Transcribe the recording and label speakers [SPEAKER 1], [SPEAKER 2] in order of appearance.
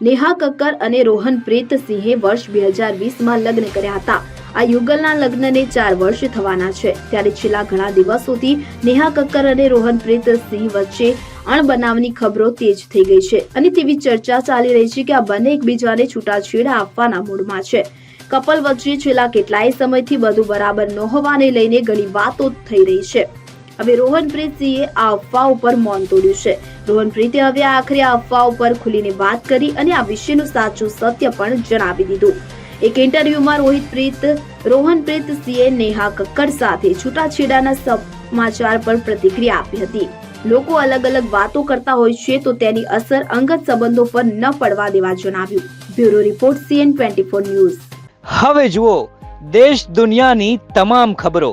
[SPEAKER 1] નેહા કક્કર અને રોહનપ્રીત સિંહે વર્ષ બે હજાર વીસમાં લગ્ન કર્યા હતા. આ યુગલના લગ્નને ચાર વર્ષ થવાના છે. ત્યારે છેલ્લા ઘણા દિવસોથી નેહા કક્કર અને રોહનપ્રીત સિંહ વચ્ચે અણબનાવની ખબરો તેજ થઈ ગઈ છે અને તેવી ચર્ચા ચાલી રહી છે કે આ બંને એકબીજાને છૂટાછેડા આપવાના મૂડમાં છે. કપલ વચ્ચે છેલ્લા કેટલાય સમયથી બધું બરાબર ન હોવાને લઈને ઘણી વાતો થઈ રહી છે. હવે રોહનપ્રીત સિંહે આ અફવા ઉપર મૌન તોડ્યું છે. રોહનપ્રીતે હવે આખરે આ અફવા ઉપર ખુલીને વાત કરી અને આ વિશેનું સાચું સત્ય પણ જણાવી દીધું. એક ઇન્ટરવ્યુમાં રોહિતપ્રીત, રોહનપ્રીત સિંહે નેહા કક્કડ સાથે છૂટાછેડાના સમાચાર પર પ્રતિક્રિયા આપી હતી. લોકો અલગ અલગ વાતો કરતા હોય છે તો તેની અસર અંગત સંબંધો પર ન પડવા દેવા જણાવ્યું. Bureau report CN twenty four news.
[SPEAKER 2] હવે જુઓ, દેશ દુનિયાની તમામ ખબરો.